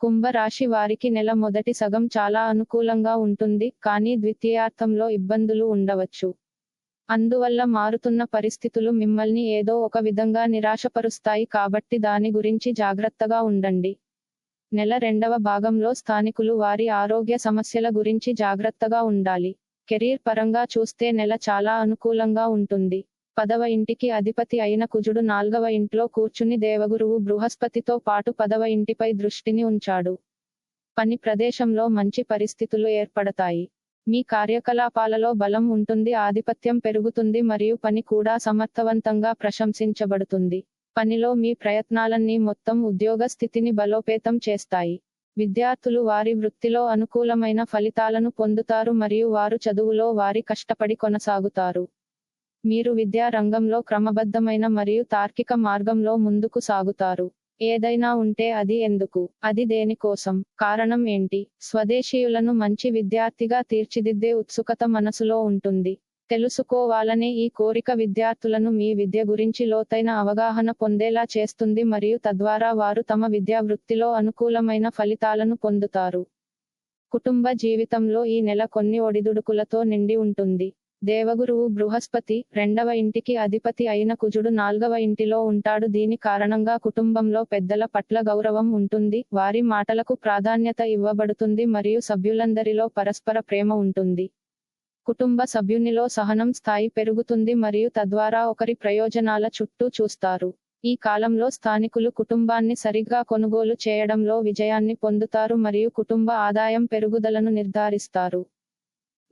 కుంభ రాశి వారికి నెల మొదటి సగం చాలా అనుకూలంగా ఉంటుంది కానీ ద్వితీయార్థంలో ఇబ్బందులు ఉండవచ్చు. అందువల్ల మారుతున్న పరిస్థితులు మిమ్మల్ని ఏదో ఒక విధంగా నిరాశపరుస్తాయి కాబట్టి దాని గురించి జాగ్రత్తగా ఉండండి. నెల రెండవ భాగంలో స్థానికులు వారి ఆరోగ్య సమస్యల గురించి జాగ్రత్తగా ఉండాలి. కెరీర్ పరంగా చూస్తే నెల చాలా అనుకూలంగా ఉంటుంది. పదవ ఇంటికి అధిపతి అయిన కుజుడు నాల్గవ ఇంట్లో కూర్చుని దేవగురువు బృహస్పతితో పాటు పదవ ఇంటిపై దృష్టిని ఉంచాడు. పని ప్రదేశంలో మంచి పరిస్థితులు ఏర్పడతాయి. మీ కార్యకలాపాలలో బలం ఉంటుంది ఆధిపత్యం పెరుగుతుంది మరియు పని కూడా సమర్థవంతంగా ప్రశంసించబడుతుంది. పనిలో మీ ప్రయత్నాలన్నీ మొత్తం ఉద్యోగ స్థితిని బలోపేతం చేస్తాయి. విద్యార్థులు వారి వృత్తిలో అనుకూలమైన ఫలితాలను పొందుతారు మరియు వారు చదువులో వారి కష్టపడి కొనసాగుతారు. మీరు విద్యా రంగంలో క్రమబద్ధమైన మరియు తార్కిక మార్గంలో ముందుకు సాగుతారు. ఏదైనా ఉంటే అది ఎందుకు? అది దేనికోసం? కారణం ఏంటి? స్వదేశీయులను మంచి విద్యార్థిగా తీర్చిదిద్దే ఉత్సుకత మనసులో ఉంటుంది. తెలుసుకోవాలనే ఈ కోరిక విద్యార్థులను మీ విద్య గురించి లోతైన అవగాహన పొందేలా చేస్తుంది మరియు తద్వారా వారు తమ విద్యా వృత్తిలో అనుకూలమైన ఫలితాలను పొందుతారు. కుటుంబ జీవితంలో ఈ నెల కొన్ని ఒడిదుడుకులతో నిండి ఉంటుంది. దేవగురువు బృహస్పతి రెండవ ఇంటికి అధిపతి అయిన కుజుడు నాల్గవ ఇంటిలో ఉంటాడు. దీని కారణంగా కుటుంబంలో పెద్దల పట్ల గౌరవం ఉంటుంది. వారి మాటలకు ప్రాధాన్యత ఇవ్వబడుతుంది మరియు సభ్యులందరిలో పరస్పర ప్రేమ ఉంటుంది. కుటుంబ సభ్యునిలో సహనం స్థాయి పెరుగుతుంది మరియు తద్వారా ఒకరి ప్రయోజనాల చుట్టూ చూస్తారు. ఈ కాలంలో స్థానికులు కుటుంబాన్ని సరిగ్గా కొనుగోలు చేయడంలో విజయాన్ని పొందుతారు మరియు కుటుంబ ఆదాయం పెరుగుదలను నిర్ధారిస్తారు.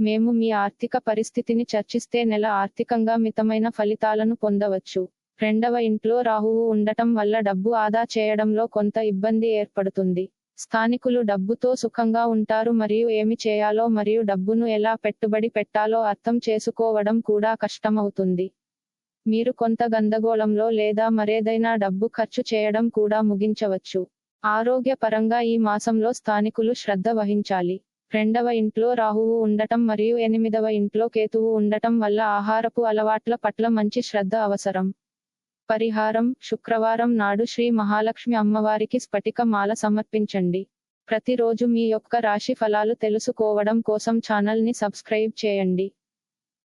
మేము మీ ఆర్థిక పరిస్థితిని చర్చిస్తే నెల ఆర్థికంగా మితమైన ఫలితాలను పొందవచ్చు. రెండవ ఇంట్లో రాహువు ఉండటం వల్ల డబ్బు ఆదా చేయడంలో కొంత ఇబ్బంది ఏర్పడుతుంది. స్థానికులు డబ్బుతో సుఖంగా ఉంటారు మరియు ఏమి చేయాలో మరియు డబ్బును ఎలా పెట్టుబడి పెట్టాలో అర్థం చేసుకోవడం కూడా కష్టమవుతుంది. మీరు కొంత గందగోళంలో లేదా మరేదైనా డబ్బు ఖర్చు చేయడం కూడా ముగించవచ్చు. ఆరోగ్యపరంగా ఈ మాసంలో స్థానికులు శ్రద్ధ వహించాలి. రెండవ ఇంట్లో రాహువు ఉండటం మరియు ఎనిమిదవ ఇంట్లో కేతువు ఉండటం వల్ల ఆహారపు అలవాట్ల పట్ల మంచి శ్రద్ధ అవసరం. పరిహారం శుక్రవారం నాడు శ్రీ మహాలక్ష్మి అమ్మవారికి స్ఫటిక మాల సమర్పించండి. ప్రతిరోజు మీ యొక్క రాశి ఫలాలు తెలుసుకోవడం కోసం ఛానల్ని సబ్స్క్రైబ్ చేయండి.